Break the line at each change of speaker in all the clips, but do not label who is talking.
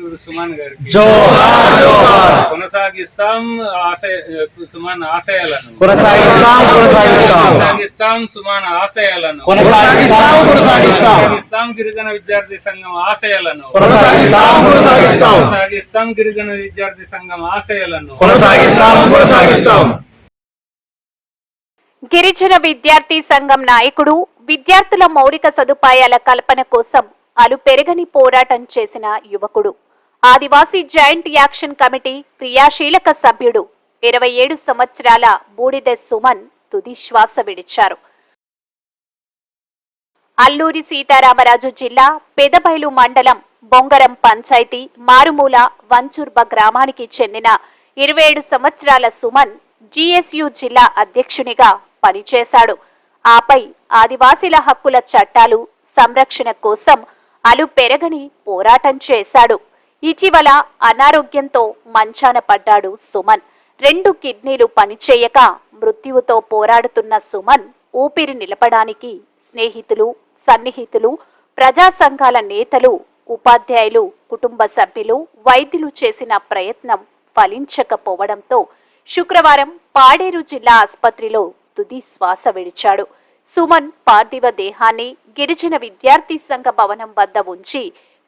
అమరవీరుడు సుమన్ గారికి.
జోహార్ జోహార్.
కొనసాగిస్తాం ఆశయ సుమన్ ఆశయాలను.
కొనసాగిస్తాం కొనసాగిస్తాం.
కొనసాగిస్తాం సుమన్ ఆశయాలను.
కొనసాగిస్తాం కొనసాగిస్తాం.
కొనసాగిస్తాం గిరిజన విద్యార్థి సంఘం ఆశయాలను.
కొనసాగిస్తాం కొనసాగిస్తాం.
కొనసాగిస్తాం గిరిజన విద్యార్థి సంఘం ఆశయాలను.
కొనసాగిస్తాం కొనసాగిస్తాం.
గిరిజన విద్యార్థి సంఘం నాయకుడు విద్యార్థుల మౌలిక సదుపాయాల కల్పన కోసం అలు పెరగని పోరాటం చేసిన యువకుడు. ఆదివాసీ జాయింట్ యాక్షన్ కమిటీ క్రియాశీలక సభ్యుడు ఇరవై ఏడు సంవత్సరాల బూడిదె సుమన్ తుది శ్వాస విడిచారు. అల్లూరి సీతారామరాజు జిల్లా పెదబైలు మండలం బొంగరం పంచాయతీ మారుమూల వంచూర్బ గ్రామానికి చెందిన ఇరవై ఏడు సంవత్సరాల సుమన్ జిఎస్యు జిల్లా అధ్యక్షునిగా పనిచేశాడు. ఆపై ఆదివాసీల హక్కుల చట్టాలు సంరక్షణ కోసం అలు పెరగని పోరాటం చేశాడు. ఇటీవల అనారోగ్యంతో మంచాన పడ్డాడు సుమన్. రెండు కిడ్నీలు పనిచేయక మృత్యువుతో పోరాడుతున్న సుమన్ ఊపిరి నిలపడానికి స్నేహితులు సన్నిహితులు ప్రజా సంఘాల నేతలు ఉపాధ్యాయులు కుటుంబ సభ్యులు వైద్యులు చేసిన ప్రయత్నం ఫలించకపోవడంతో శుక్రవారం పాడేరు జిల్లా ఆసుపత్రిలో తుది శ్వాస విడిచాడు. సుమన్ పార్థివ దేహాన్ని గిరిజన విద్యార్థి సంఘ భవనం వద్ద ఉంచి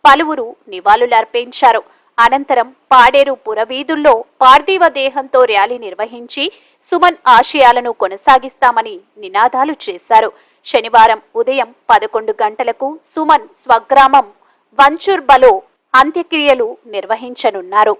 పలువురు నివాళులర్పించారు అనంతరం పాడేరు పురవీధుల్లో పార్థివ దేహంతో ర్యాలీ నిర్వహించి సుమన్ ఆశయాలను కొనసాగిస్తామని నినాదాలు చేశారు శనివారం ఉదయం పదకొండు గంటలకు సుమన్ స్వగ్రామం వంచుర్బలో అంత్యక్రియలు నిర్వహించనున్నారు